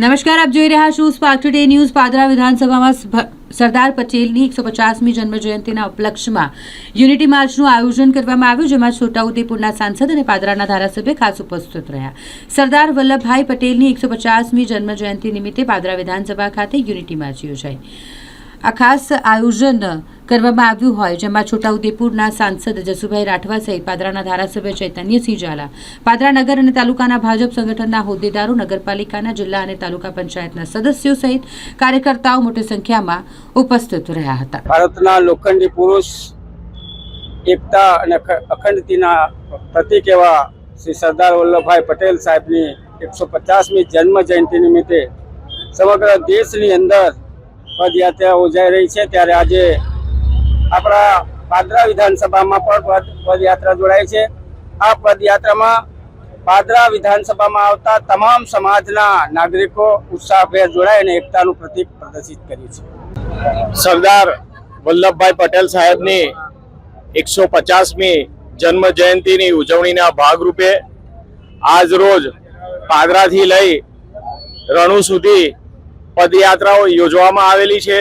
નમસ્કાર, આપ જોઈ રહ્યા છો સ્પાર્ક ટુડે ન્યૂઝ પાદરા વિધાનસભામાં સ્ભ- સરદાર પટેલની એકસો પચાસમી જન્મજયંતિના ઉપલક્ષમાં યુનિટી માર્ચનું આયોજન કરવામાં આવ્યું, જેમાં છોટાઉદેપુરના સાંસદ અને પાદરાના ધારાસભ્ય ખાસ ઉપસ્થિત રહ્યા. સરદાર વલ્લભભાઈ પટેલની એકસો પચાસમી જન્મ જયંતિ નિમિત્તે પાદરા વિધાનસભા ખાતે યુનિટી માર્ચ યોજાઈ. આ ખાસ આયોજન કરવામાં આવ્યું હોય, જેમાં છોટાઉદેપુરના સાંસદ જસુભાઈ રાઠવા સહિત પાદરાના ધારાસભ્ય ચૈતન્યસિંહ ઝાલા, પાદરા નગર અને તાલુકાના ભાજપ સંગઠનના હોદ્દેદારો, નગરપાલિકાના જિલ્લા અને તાલુકા પંચાયતના સદસ્યો સહિત કાર્યકર્તાઓ મોટી સંખ્યામાં ઉપસ્થિત રહ્યા હતા. ભારતના લોખંડી પુરુષ, એકતા અને અખંડતીના પ્રતિક એવા શ્રી સરદાર વલ્લભભાઈ પટેલ સાહેબની એકસો પચાસમી જન્મ જયંતિ નિમિત્તે સમગ્ર દેશની અંદર પદયાત્રા યોજાઈ રહી છે. ત્યારે આજે આપણા પાદરા વિધાનસભામાં પણ પદ, પદયાત્રા જોડાય છે. આ પદયાત્રામાં પાદરા વિધાનસભામાં આવતા તમામ સમાજના નાગરિકો ઉત્સાહભેર જોડાય અને એકતાનું પ્રતીક પ્રદર્શિત કર્યું છે સરદાર વલ્લભભાઈ પટેલ સાહેબની એકસો પચાસમી જન્મ જયંતિની ઉજવણીના ભાગરૂપે આજ રોજ પાદરાથી લઈ રણુ સુધી પદયાત્રાઓ યોજવામાં આવેલી છે.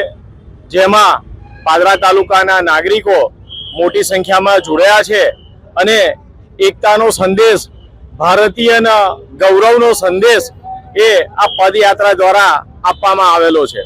જેમાં પાદરા તાલુકાના નાગરિકો મોટી સંખ્યામાં જોડાયા છે અને એકતાનો સંદેશ, ભારતીયના ગૌરવનો સંદેશ એ આ પદયાત્રા દ્વારા આપવામાં આવેલો છે.